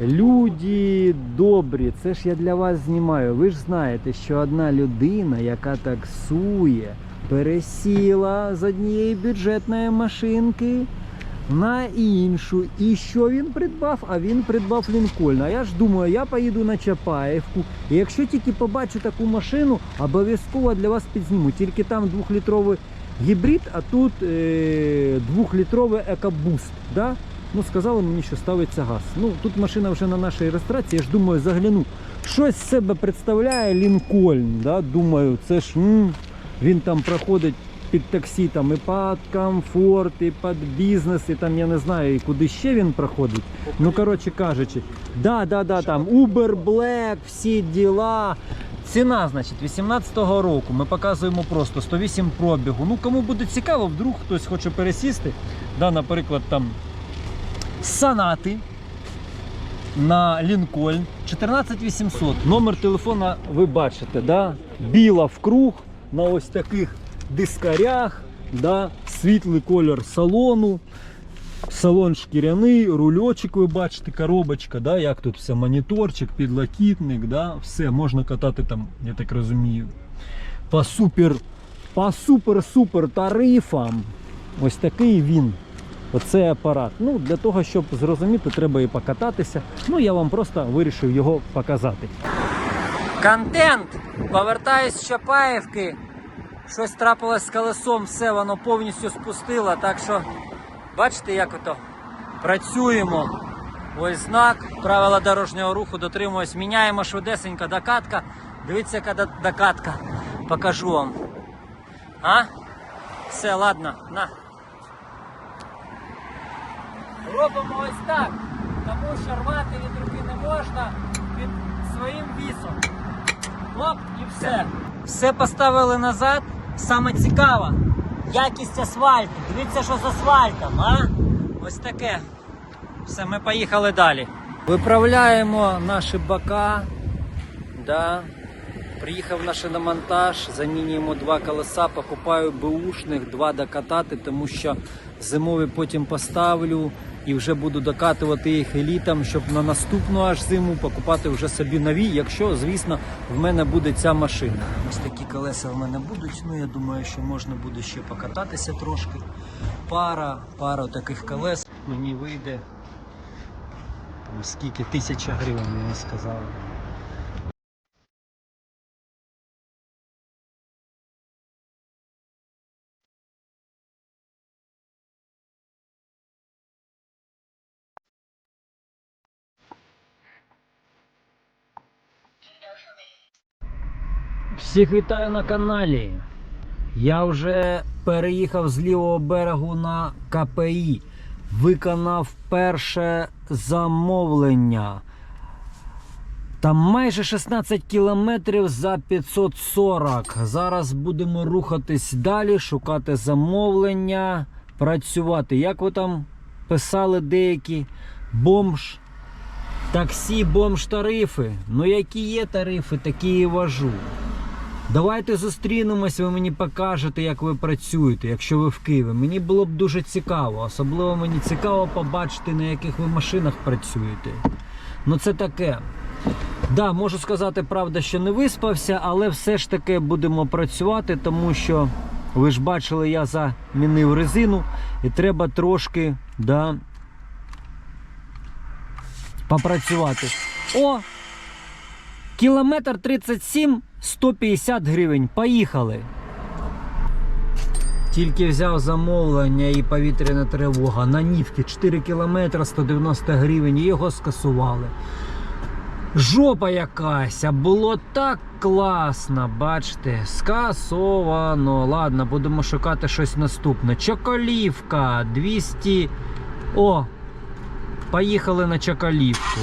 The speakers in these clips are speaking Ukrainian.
люди добрі, це ж я для вас знімаю. Ви ж знаєте, що одна людина, яка таксує, пересіла з однієї бюджетної машинки на іншу. І що він придбав? А він придбав Лінкольн. А я ж думаю, я поїду на Чапаєвку. І якщо тільки побачу таку машину, обов'язково для вас підзніму. Тільки там двохлітровий гібрид, а тут е- двохлітровий екобуст. Да? Ну, сказали мені, що ставиться газ. Ну, тут машина вже на нашій реєстрації, я ж думаю, загляну. Щось себе представляє Лінкольн. Да? Думаю, це ж м, він там проходить під таксі, там і під комфорт, і під бізнес, і там я не знаю, і куди ще він проходить. Ну, коротше кажучи, да, да, да, там Uber Black, всі діла. Ціна, значить, 18-го року. Ми показуємо просто 108 пробігу. Ну, кому буде цікаво, вдруг хтось хоче пересісти. Да, наприклад, там Санати на Лінкольн 14800. Номер телефона ви бачите, да? біла в круг на ось таких дискарях, да? світлий колір салону. Салон шкіряний, рульочок, ви бачите, коробочка, да? як тут все, моніторчик, підлокітник, да? все, можна катати там, я так розумію, по супер, по супер-супер тарифам. Ось такий він. Оцей апарат. Ну, для того, щоб зрозуміти, треба і покататися. Ну, я вам просто вирішив його показати. Контент! Повертаюсь з Чапаєвки. Щось трапилось з колесом, все воно повністю спустило. Так що, бачите, як ото працюємо. Ось знак, правила дорожнього руху дотримуюсь. Міняємо швидесенько докатка. Дивіться, яка докатка. Покажу вам. А? Все, ладно, на. Робимо ось так, тому що рвати від руки не можна під своїм вісом. Оп, і все. Все поставили назад. Саме цікаве, якість асфальту. Дивіться, що з асфальтом, а? Ось таке. Все, ми поїхали далі. Виправляємо наші бока. Да. Приїхав на шиномонтаж, замінюємо два колеса, покупаю бушних, два докатати, тому що зимові потім поставлю і вже буду докатувати їх елітам, щоб на наступну аж зиму покупати вже собі нові, якщо, звісно, в мене буде ця машина. Ось такі колеса в мене будуть. Ну я думаю, що можна буде ще покататися трошки. Пара, пара таких колес мені вийде. Скільки тисяча гривень, мені сказали. Всіх вітаю на каналі. Я вже переїхав з лівого берегу на КПІ. Виконав перше замовлення. Там майже 16 кілометрів за 540. Зараз будемо рухатись далі, шукати замовлення, працювати. Як ви там писали деякі бомж, таксі, бомж тарифи. Ну які є тарифи, такі і вожу. Давайте зустрінемось, ви мені покажете, як ви працюєте, якщо ви в Києві. Мені було б дуже цікаво. Особливо мені цікаво побачити, на яких ви машинах працюєте. Ну це таке. Да, можу сказати, правда, що не виспався, але все ж таки будемо працювати, тому що ви ж бачили, я замінив резину і треба трошки да, попрацювати. О! Кілометр 37 150 гривень. Поїхали. Тільки взяв замовлення і повітряна тривога. На Нівки 4 кілометри 190 гривень. Його скасували. Жопа якась, а було так класно, бачите, скасовано. Ладно, будемо шукати щось наступне. Чоколівка 200. О! Поїхали на Чоколівку.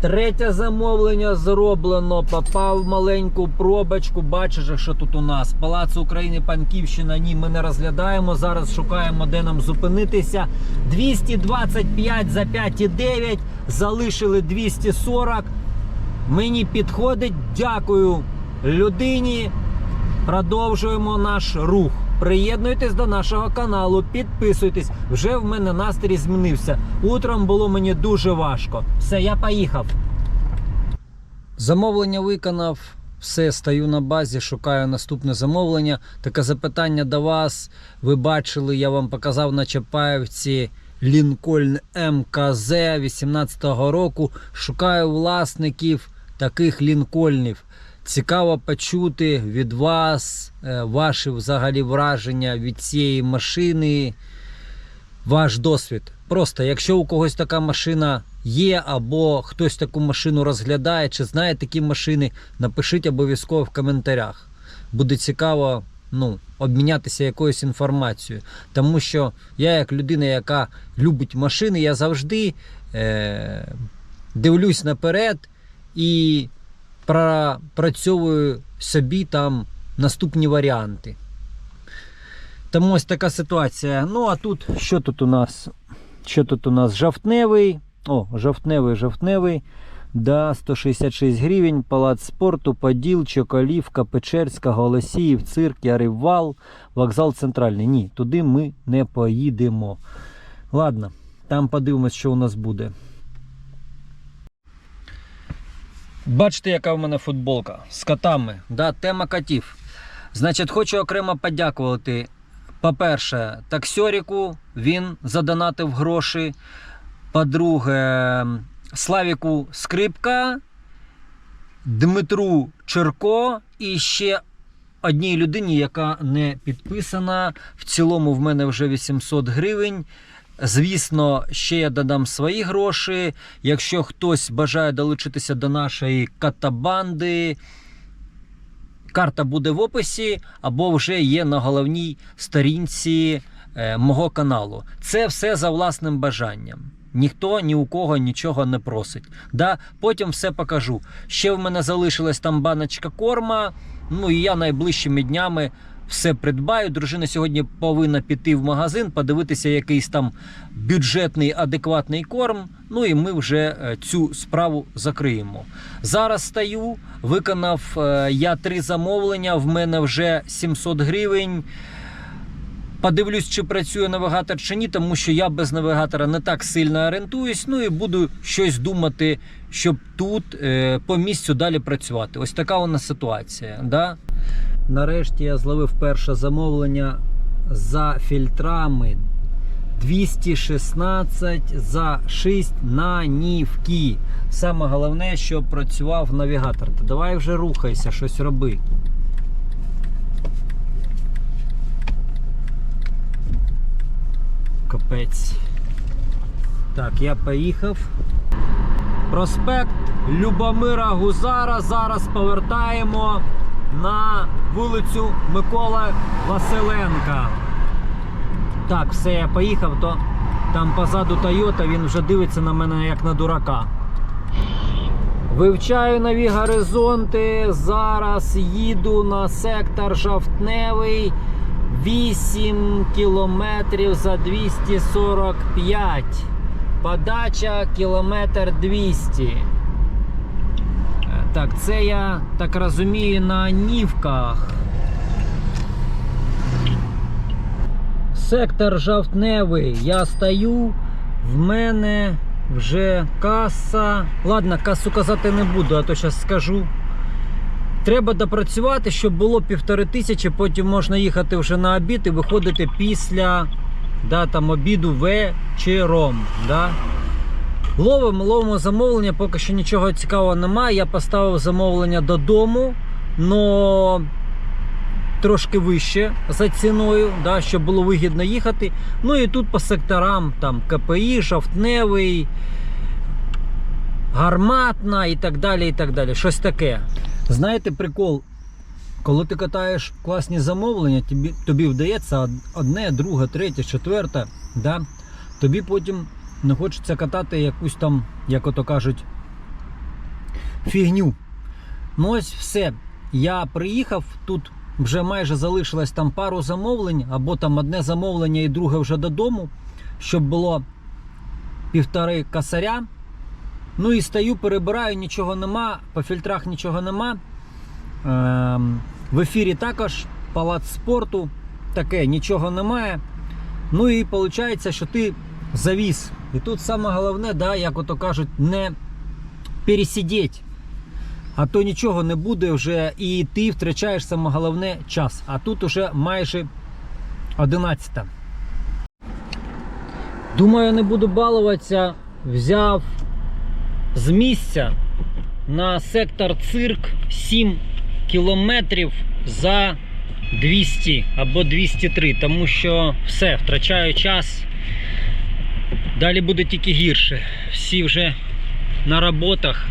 Третє замовлення зроблено. Попав в маленьку пробочку. Бачиш, що тут у нас Палац України, Панківщина. Ні, ми не розглядаємо. Зараз шукаємо, де нам зупинитися. 225 за 5,9. Залишили 240. Мені підходить. Дякую людині. Продовжуємо наш рух. Приєднуйтесь до нашого каналу, підписуйтесь. Вже в мене настрій змінився. Утром було мені дуже важко. Все, я поїхав. Замовлення виконав. Все, стою на базі, шукаю наступне замовлення. Таке запитання до вас. Ви бачили, я вам показав на Чапаївці Лінкольн МКЗ 18-го року. Шукаю власників таких лінкольнів. Цікаво почути від вас е, ваші взагалі враження від цієї машини, ваш досвід. Просто, якщо у когось така машина є, або хтось таку машину розглядає, чи знає такі машини, напишіть обов'язково в коментарях. Буде цікаво ну, обмінятися якоюсь інформацією. Тому що я, як людина, яка любить машини, я завжди е- дивлюсь наперед і пропрацьовую собі там наступні варіанти. Тому ось така ситуація. Ну, а тут що тут у нас? Що тут у нас? Жовтневий. О, жовтневий, жовтневий. Да, 166 гривень, палац спорту, Поділ, Чоколівка, Печерська, Голосіїв, цирк, Яривал, вокзал центральний. Ні, туди ми не поїдемо. Ладно, там подивимось, що у нас буде. Бачите, яка в мене футболка з котами. Да, тема котів. Значить, хочу окремо подякувати. По-перше, таксьоріку він задонатив гроші. По-друге, Славіку Скрипка, Дмитру Черко і ще одній людині, яка не підписана. В цілому в мене вже 800 гривень. Звісно, ще я додам свої гроші. Якщо хтось бажає долучитися до нашої катабанди, карта буде в описі або вже є на головній сторінці е, мого каналу. Це все за власним бажанням. Ніхто ні у кого нічого не просить. Да? Потім все покажу. Ще в мене залишилась там баночка корма. Ну і я найближчими днями все придбаю. Дружина сьогодні повинна піти в магазин, подивитися якийсь там бюджетний адекватний корм. Ну і ми вже е, цю справу закриємо. Зараз стою, виконав е, я три замовлення. В мене вже 700 гривень. Подивлюсь, чи працює навігатор чи ні, тому що я без навігатора не так сильно орієнтуюсь. Ну і буду щось думати, щоб тут е, по місцю далі працювати. Ось така у нас ситуація. Да? Нарешті я зловив перше замовлення за фільтрами 216 за 6 нанівки. Саме головне, щоб працював навігатор. Та давай вже рухайся, щось роби. Капець. Так, я поїхав. Проспект Любомира Гузара. Зараз повертаємо на вулицю Микола Василенка. Так, все, я поїхав, то там позаду Тойота, він вже дивиться на мене як на дурака. Вивчаю нові горизонти. Зараз їду на сектор Жовтневий. 8 кілометрів за 245. Подача кілометр 200. Так, це я так розумію на нівках. Сектор жовтневий. Я стою, в мене вже каса. Ладно, касу казати не буду, а то зараз скажу. Треба допрацювати, щоб було півтори тисячі, потім можна їхати вже на обід і виходити після да, там, обіду вечором. Да. Ловимо, ловимо замовлення, поки що нічого цікавого немає. Я поставив замовлення додому, но трошки вище за ціною, да, щоб було вигідно їхати. Ну і тут по секторам там КПІ, Жовтневий, Гарматна і так далі. і так далі. Щось таке. Знаєте, прикол, коли ти катаєш класні замовлення, тобі, тобі вдається одне, друге, третє, четверте, да? тобі потім не хочеться катати якусь там, як ото кажуть, фігню. Ну ось все. Я приїхав, тут вже майже залишилось там пару замовлень, або там одне замовлення і друге вже додому, щоб було півтори косаря. Ну і стою, перебираю, нічого нема, по фільтрах нічого нема. Ем, в ефірі також палац спорту. таке, нічого немає. Ну і виходить, що ти завіз. І тут саме головне, да, як ото кажуть, не пересидіть. А то нічого не буде вже, і ти втрачаєш саме головне час. А тут уже майже 11. Думаю, не буду балуватися. Взяв з місця на сектор цирк 7 кілометрів за 200 або 203, тому що все, втрачаю час. Далі буде тільки гірше. Всі вже на роботах.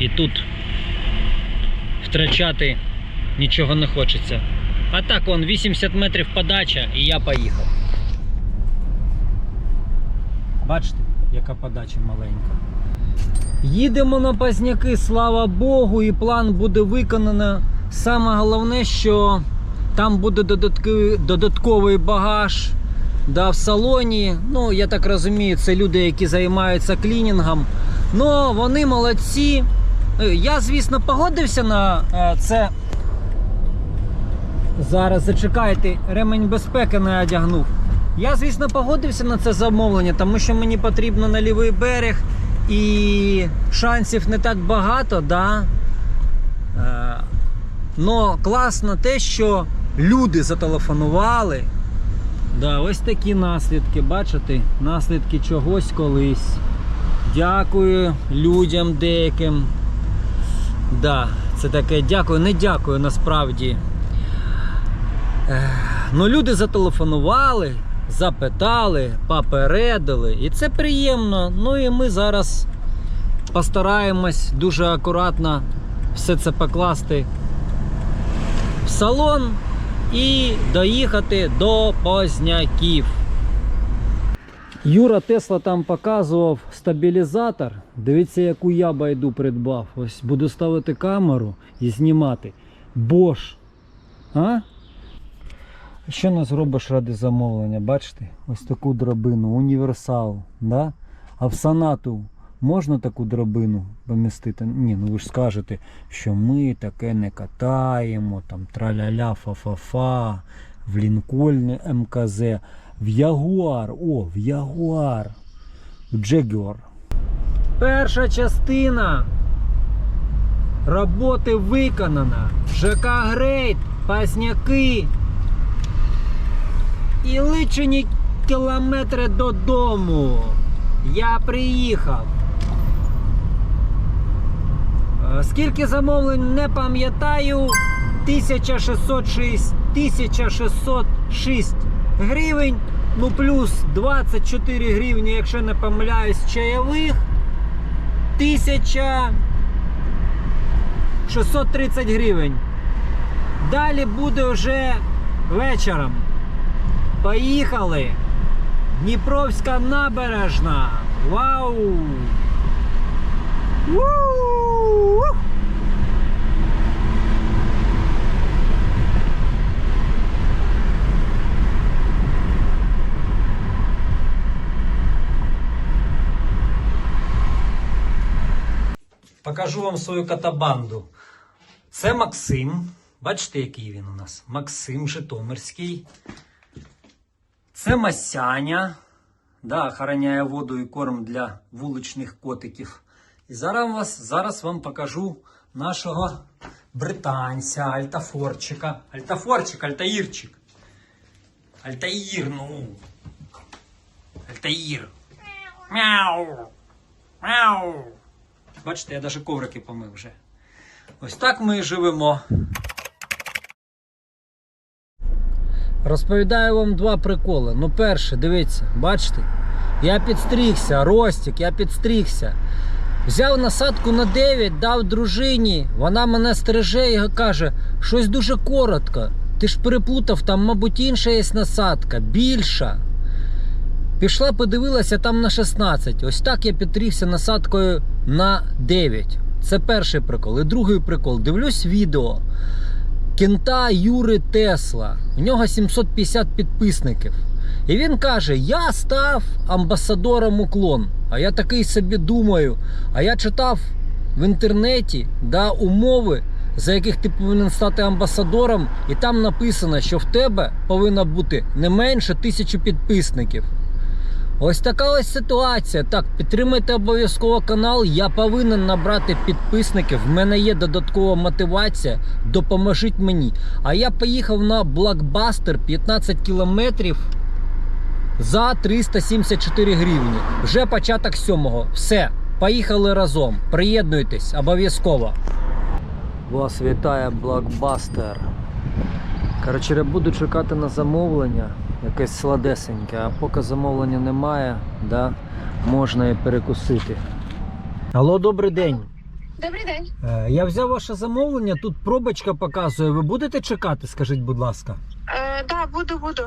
І тут втрачати нічого не хочеться. А так, вон 80 метрів подача і я поїхав. Бачите, яка подача маленька. Їдемо на Пазняки, слава Богу, і план буде виконано. Саме головне, що там буде додатковий багаж да, в салоні. Ну, я так розумію, це люди, які займаються клінінгом. Ну, вони молодці. Е, Я, звісно, погодився на е, це. Зараз зачекайте, ремень безпеки не одягнув. Я, звісно, погодився на це замовлення, тому що мені потрібно на лівий берег і шансів не так багато, да. Е, Но класно те, що люди зателефонували. Да, ось такі наслідки, бачите? Наслідки чогось колись. Дякую людям деяким. Да, це таке дякую, не дякую насправді. Ну, люди зателефонували, запитали, попередили, і це приємно. Ну і ми зараз постараємось дуже акуратно все це покласти в салон і доїхати до Позняків. Юра Тесла там показував стабілізатор. Дивіться, яку я байду придбав. Ось буду ставити камеру і знімати. Bosch. А? Що не зробиш ради замовлення? Бачите? Ось таку драбину, універсал. Да? А в санату можна таку драбину помістити? Ні, ну ви ж скажете, що ми таке не катаємо, там траля-ля, фа-фа-фа, в Лінкольн МКЗ, в Ягуар, о, в Ягуар, в Джегуар. Перша частина роботи виконана. ЖК Грейт, Пасняки. І личені кілометри додому. Я приїхав. Е, Скільки замовлень не пам'ятаю. 1606, 1606 гривень. Ну плюс 24 гривні, якщо не помиляюсь, чайових. 1630 гривень. Далі буде вже вечором. Поїхали! Дніпровська набережна! Вау! Ву! Покажу вам свою катабанду. Це Максим. Бачите, який він у нас? Максим Житомирський. Це Масяня. Да, охороняє воду і корм для вуличних котиків. І зараз, вас, зараз вам покажу нашого британця, Альтафорчика. Альтафорчик, Альтаїрчик. Альтаїр, ну. Альтаїр. Мяу. Мяу. Бачите, я навіть коврики помив вже. Ось так ми і живемо. Розповідаю вам два приколи. Ну, перше, дивіться, бачите? Я підстригся, Ростик, я підстригся. Взяв насадку на 9, дав дружині. Вона мене стриже і каже, щось дуже коротко. Ти ж переплутав, там, мабуть, інша є насадка, більша. Пішла, подивилася там на 16. Ось так я підтрігся насадкою на 9. Це перший прикол. І другий прикол. Дивлюсь відео кента Юри Тесла. У нього 750 підписників. І він каже: Я став амбасадором уклон. А я такий собі думаю. А я читав в інтернеті да, умови за яких ти повинен стати амбасадором, і там написано, що в тебе повинно бути не менше тисячі підписників. Ось така ось ситуація. Так, підтримайте обов'язково канал. Я повинен набрати підписників. В мене є додаткова мотивація. Допоможіть мені. А я поїхав на блокбастер 15 кілометрів за 374 гривні. Вже початок сьомого. Все, поїхали разом. Приєднуйтесь обов'язково. Вас вітає блокбастер. Коротше, я буду чекати на замовлення, якесь сладесеньке, а поки замовлення немає, да, можна і перекусити. Алло, добрий день. Добрий день. Е, Я взяв ваше замовлення, тут пробочка показує. Ви будете чекати, скажіть, будь ласка. Е, да, буду, буду.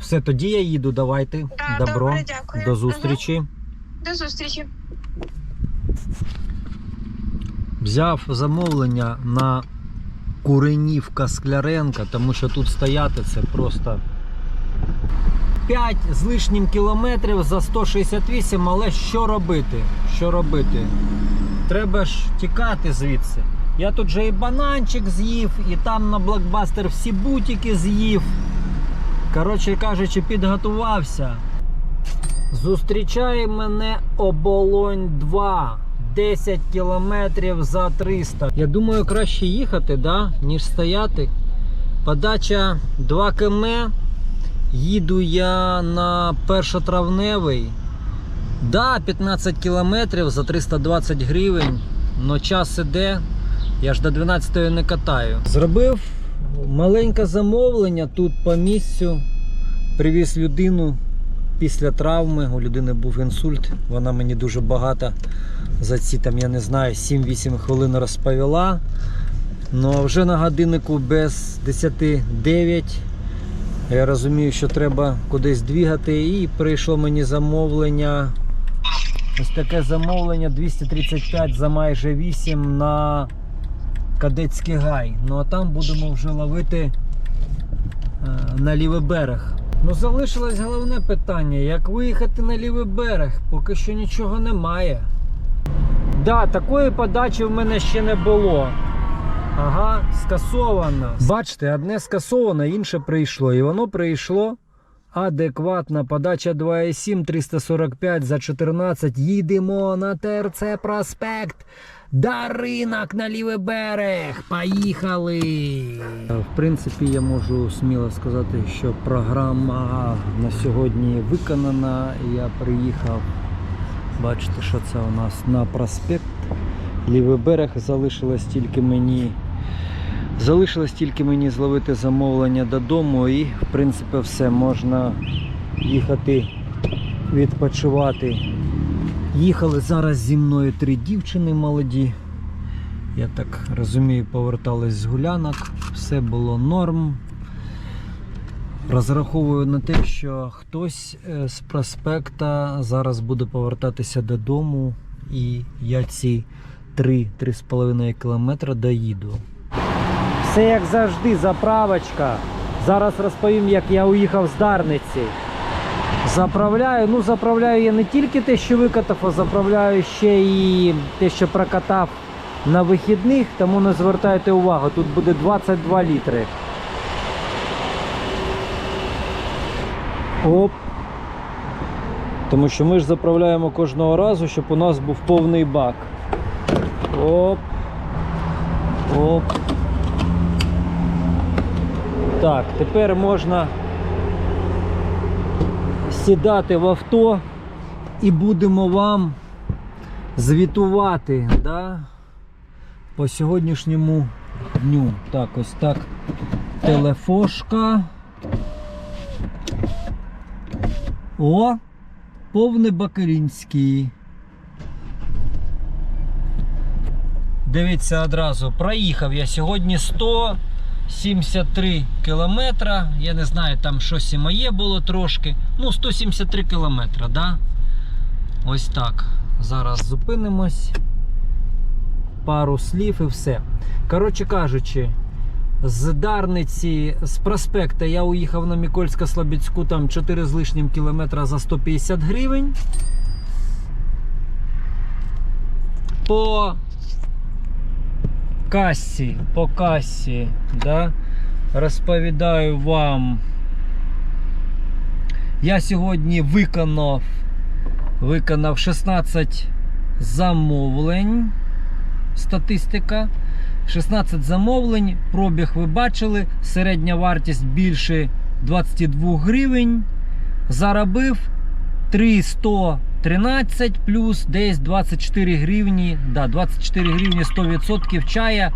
Все, тоді я їду, давайте. Да, Добро. добре, дякую. До зустрічі. До зустрічі. Взяв замовлення на Куренівка Скляренка, тому що тут стояти це просто 5 з лишнім кілометрів за 168, але що робити? Що робити? Треба ж тікати звідси. Я тут же і бананчик з'їв, і там на блокбастер всі бутики з'їв. Коротше кажучи, підготувався. Зустрічає мене оболонь 2. 10 кілометрів за 300. Я думаю, краще їхати, да, ніж стояти. Подача 2 км. Їду я на першотравневий. Да, 15 кілометрів за 320 гривень. Но час іде. Я ж до 12 не катаю. Зробив маленьке замовлення тут по місцю. Привіз людину після травми. У людини був інсульт. Вона мені дуже багато за ці там, я не знаю, 7-8 хвилин розповіла. Ну а вже на годиннику без 10-9. Я розумію, що треба кудись двігати. І прийшло мені замовлення. Ось таке замовлення 235 за майже 8 на Кадетський гай. Ну а там будемо вже ловити е, на лівий берег. Ну залишилось головне питання: як виїхати на лівий берег? Поки що нічого немає. Да, такої подачі в мене ще не було. Ага, скасовано. Бачите, одне скасовано, інше прийшло. І воно прийшло адекватна. Подача 2,7 345 за 14. Їдемо на ТРЦ проспект. Да ринок на лівий берег. Поїхали! В принципі, я можу сміло сказати, що програма на сьогодні виконана. Я приїхав. Бачите, що це у нас на проспект. Лівий берег залишилось тільки мені. Залишилось тільки мені зловити замовлення додому і, в принципі, все можна їхати відпочивати. Їхали зараз зі мною три дівчини молоді. Я так розумію, повертались з гулянок, все було норм. Розраховую на те, що хтось е, з проспекта зараз буде повертатися додому, і я ці 3-3,5 кілометри доїду. Все як завжди, заправочка. Зараз розповім, як я уїхав з Дарниці. Заправляю, ну заправляю я не тільки те, що викатав, а заправляю ще і те, що прокатав на вихідних, тому не звертайте увагу, тут буде 22 літри. Оп. Тому що ми ж заправляємо кожного разу, щоб у нас був повний бак. Оп. Оп. Так, тепер можна сідати в авто і будемо вам звітувати да, по сьогоднішньому дню. Так, ось так. Телефошка. О, повний Бакарінський. Дивіться одразу, проїхав я сьогодні 173 кілометра. Я не знаю, там щось і моє було трошки. Ну, 173 кілометра, да? Ось так. Зараз зупинимось. Пару слів і все. Коротше кажучи, з Дарниці, з проспекта я уїхав на Микольсько-Слобідську, там 4 з лишнім кілометра за 150 гривень. По касі, по касі, да, розповідаю вам. Я сьогодні виконав, виконав 16 замовлень. Статистика. 16 замовлень, пробіг ви бачили, середня вартість більше 22 гривень. Заробив 313 плюс десь 24 гривні. Да, 24 гривні 100% чая.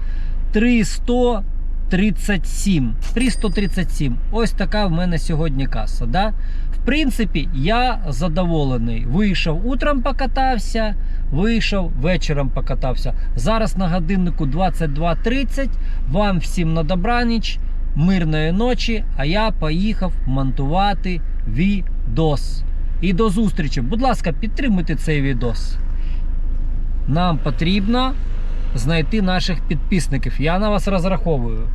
337. 337. Ось така в мене сьогодні каса. Да? В принципі, я задоволений. Вийшов утром покатався, вийшов вечором покатався. Зараз на годиннику 22.30. Вам всім на добраніч, мирної ночі, а я поїхав монтувати відос. І до зустрічі. Будь ласка, підтримуйте цей відос. Нам потрібно знайти наших підписників. Я на вас розраховую.